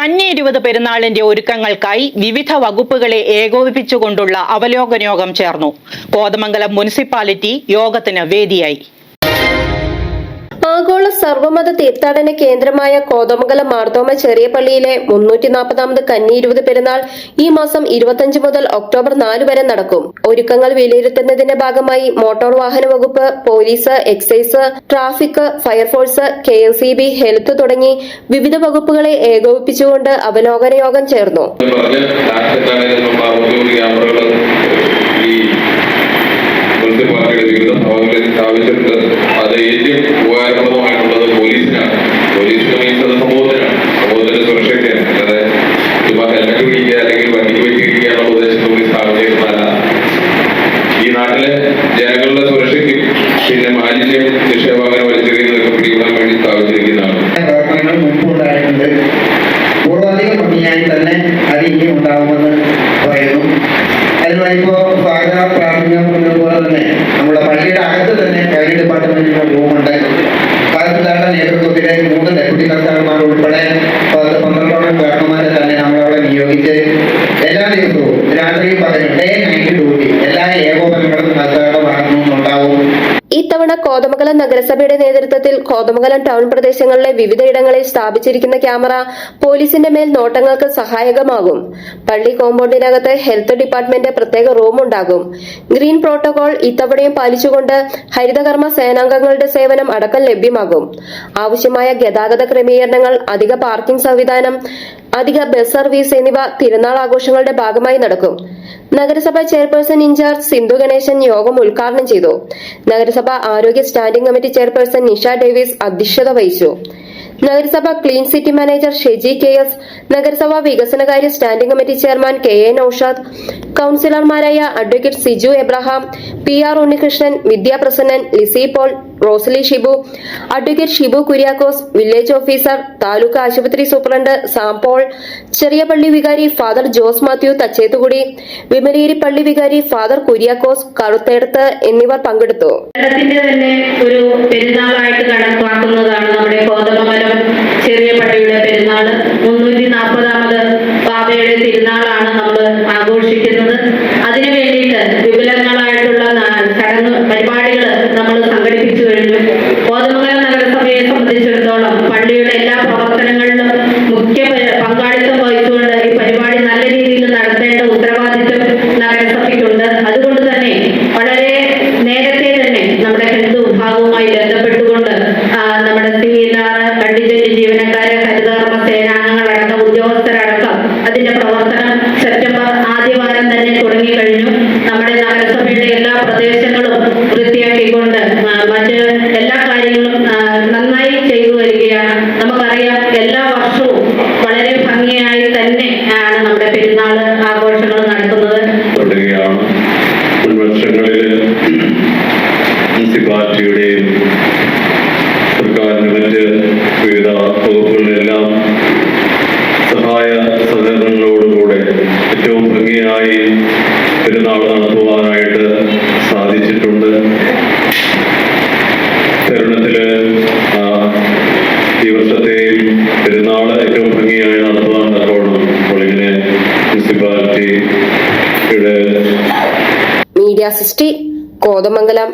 കന്നി ഇരുപത് പെരുന്നാളിന്റെ ഒരുക്കങ്ങൾക്കായി വിവിധ വകുപ്പുകളെ ഏകോപിപ്പിച്ചുകൊണ്ടുള്ള അവലോകന യോഗം ചേർന്നു. കോതമംഗലം മുനിസിപ്പാലിറ്റി യോഗത്തിന് വേദിയായി. സർവമത തീർത്ഥാടന കേന്ദ്രമായ കോതമംഗലം മാർത്തോമ ചെറിയ പള്ളിയിലെ മുന്നൂറ്റി നാൽപ്പതാമത് കന്നി ഇരുപത് പെരുന്നാൾ ഈ മാസം ഇരുപത്തിയഞ്ച് മുതൽ ഒക്ടോബർ നാല് വരെ നടക്കും. ഒരുക്കങ്ങൾ വിലയിരുത്തുന്നതിന്റെ ഭാഗമായി മോട്ടോർ വാഹന വകുപ്പ് police excise traffic fire force K S C B health തുടങ്ങി വിവിധ വകുപ്പുകളെ ഏകോപിപ്പിച്ചുകൊണ്ട് അവലോകന യോഗം ചേർന്നു. ഭാഗങ്ങളിൽ സ്ഥാപിച്ചിട്ടുണ്ട് സുരക്ഷയ്ക്കാണ് അല്ലാതെ ചുമ്മാ ഹെൽമെറ്റ് പിടിക്കുക അല്ലെങ്കിൽ വണ്ടിക്ക് പറ്റിയിരിക്കുക എന്നുള്ള ഉദ്ദേശത്തോടെ സ്ഥാപിച്ചേക്കുന്നതല്ല ഈ നാട്ടിലെ ജനങ്ങളുടെ സുരക്ഷയ്ക്കും പിന്നെ മാലിന്യം നിക്ഷേപങ്ങനെ വലിച്ചെറിയുന്നതൊക്കെ പിടികൂടാൻ വേണ്ടി സ്ഥാപിച്ചിരിക്കുന്നതാണ്. പ്രവർത്തനങ്ങൾ മുൻപുണ്ടായിട്ടുണ്ട് പൂർവാധികം ഭംഗിയായി തന്നെ അത് ഇനി ഉണ്ടാകുമെന്ന് പറയുന്നു. അതിനുള്ള ഇപ്പോ സ്വാഗത പ്രാഥമികം എന്നതുപോലെ തന്നെ നമ്മുടെ പള്ളിയുടെ അകത്ത് തന്നെ ഫയർ ഡിപ്പാർട്ട്മെന്റിന്റെ റൂമുണ്ട് ഭാരതത്തിന്റെ നേതൃത്വത്തിലെ മൂന്ന് ഡെപ്യൂട്ടി കർത്താക്കന്മാർ ഉൾപ്പെടെ നഗരസഭയുടെ നേതൃത്വത്തിൽ കോതമംഗലം ടൗൺ പ്രദേശങ്ങളിലെ വിവിധയിടങ്ങളിൽ സ്ഥാപിച്ചിരിക്കുന്ന ക്യാമറ പോലീസിന്റെ മേൽ നോട്ടങ്ങൾക്ക് സഹായകമാകും. പള്ളി കോമ്പൗണ്ടിനകത്ത് ഹെൽത്ത് ഡിപ്പാർട്ട്മെന്റ് പ്രത്യേക റൂം ഉണ്ടാകും. ഗ്രീൻ പ്രോട്ടോകോൾ ഇത്തവണയും പാലിച്ചുകൊണ്ട് ഹരിതകർമ്മ സേനാംഗങ്ങളുടെ സേവനം അടക്കം ലഭ്യമാകും. ആവശ്യമായ ഗതാഗത ക്രമീകരണങ്ങൾ അധിക പാർക്കിംഗ് സംവിധാനം അധിക ബസ് സർവീസ് എന്നിവ തിരുനാൾ ആഘോഷങ്ങളുടെ ഭാഗമായി നടക്കും. നഗരസഭ ചെയർപേഴ്സൺ ഇൻചാർജ് സിന്ധു ഗണേശൻ യോഗം ഉദ്ഘാടനം ചെയ്തു. നഗരസഭ ആരോഗ്യ standing committee chairperson Nisha Davis അധ്യക്ഷത വഹിച്ചു. നഗരസഭ clean city manager Sheji K S നഗരസഭ വികസനകാര്യ standing committee chairman K A Naushad കൌൺസിലർമാരായ advocate Siju Abraham P R Unnikrishnan Vidyaprasannan Lissy Paul Rosely Shibu advocate Shibu Kuriakose village officer taluk ആശുപത്രി superintendent Sam Paul ചെറിയ പള്ളി വികാരി father Jose Mathew Thachethukudi വിമലേരി പള്ളി വികാരി father Kuriakose Karuthedath എന്നിവർ പങ്കെടുത്തു. തന്നെ ഒരു കണക്കാക്കുന്നതാണ് നമ്മുടെ ചെറിയ പള്ളിയുടെ പെരുന്നാൾ. മുന്നൂറ്റി നാൽപ്പതാമത് പാവയുടെ തിരുനാളാണ് പള്ളിയുടെ എല്ലാ പ്രവർത്തനങ്ങളിലും മുഖ്യ പങ്കാളിത്തം വഹിച്ചുകൊണ്ട് ഈ പരിപാടി നല്ല രീതിയിൽ നടത്തേണ്ട ഉത്തരവാദിത്വം നഗരസഭയ്ക്കുണ്ട്. അതുകൊണ്ട് തന്നെ വളരെ നേരത്തെ തന്നെ നമ്മുടെ ഹെൽത്ത് വിഭാഗവുമായി ബന്ധപ്പെട്ടുകൊണ്ട് നമ്മുടെ സി കണ്ടിജന്റ് ജീവനക്കാരെ ഹരിതകർമ്മ സേനാംഗങ്ങളടക്കം ഉദ്യോഗസ്ഥരടക്കം അതിന്റെ പ്രവർത്തനം സെപ്റ്റംബർ ആദ്യവാരം തന്നെ തുടങ്ങി കഴിഞ്ഞു. നമ്മുടെ നഗരസഭയുടെ എല്ലാ പ്രദേശങ്ങളും വൃത്തിയാക്കിക്കൊണ്ട് മറ്റ് എല്ലാ നമുക്കറിയാം എല്ലാ വർഷവും വളരെ ഭംഗിയായി തന്നെ ആണ് നമ്മുടെ പെരുന്നാൾ മീഡിയ സിസ്റ്റി കോതമംഗലം.